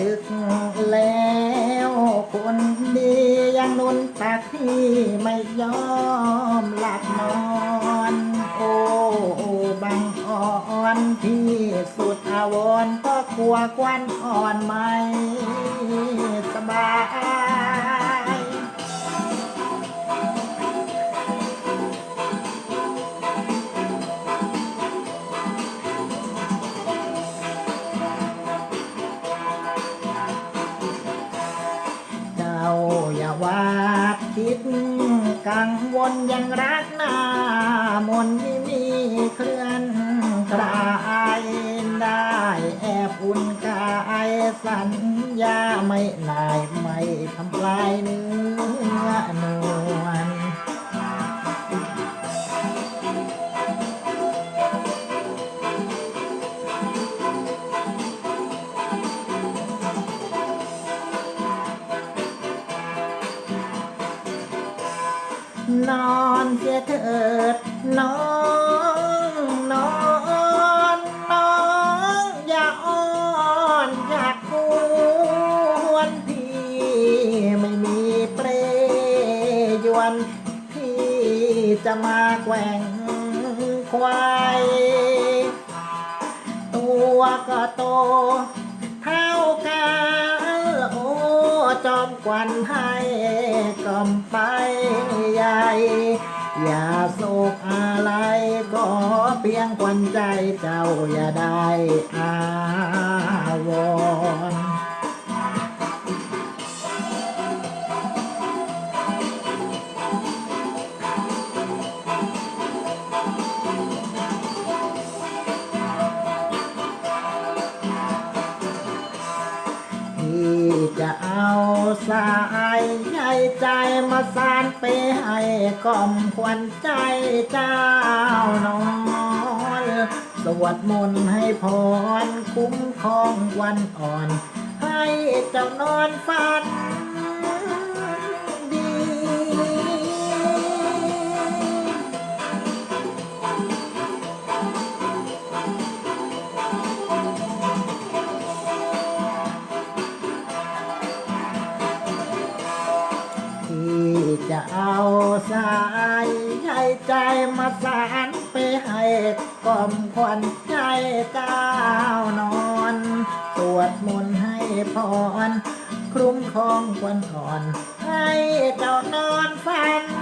ดึกแล้วคนดียังนุนตักที่ไม่ยอมหลับนอน โอ้บางอ่อนที่สุดอาวรก็กลัวควันอ่อนไม่สบาย คิดกังวลยังรักหน้ามนไม่มีเคลื่อนกลายได้แอบอุ่นกายสัญญาไม่นายไม่ทำลายเนื้อนว นอนเสียเถิดน้องนอนน้องอย่าอ้อนอยากกวนพี่ไม่มีเปรยวนพี่จะมาแกว่งควายตัวก็โตเท่ากันโอ้จอมกวันให้ อมไปใหญ่อย่าโศกอะไรก็เพียงควันใจเจ้าอย่าได้อาวร สายใยใจมาสานไปให้กล่อมควันใจเจ้านอนสวดมนต์ให้พรคุ้มครองวันอ่อน ให้เจ้านอนฝัน สายใยใจมาสานไปให้กล่อมควันใจเจ้านอน สวดมนต์ให้พรคลุ้มครองควันอ่อน ให้เจ้านอนฝัน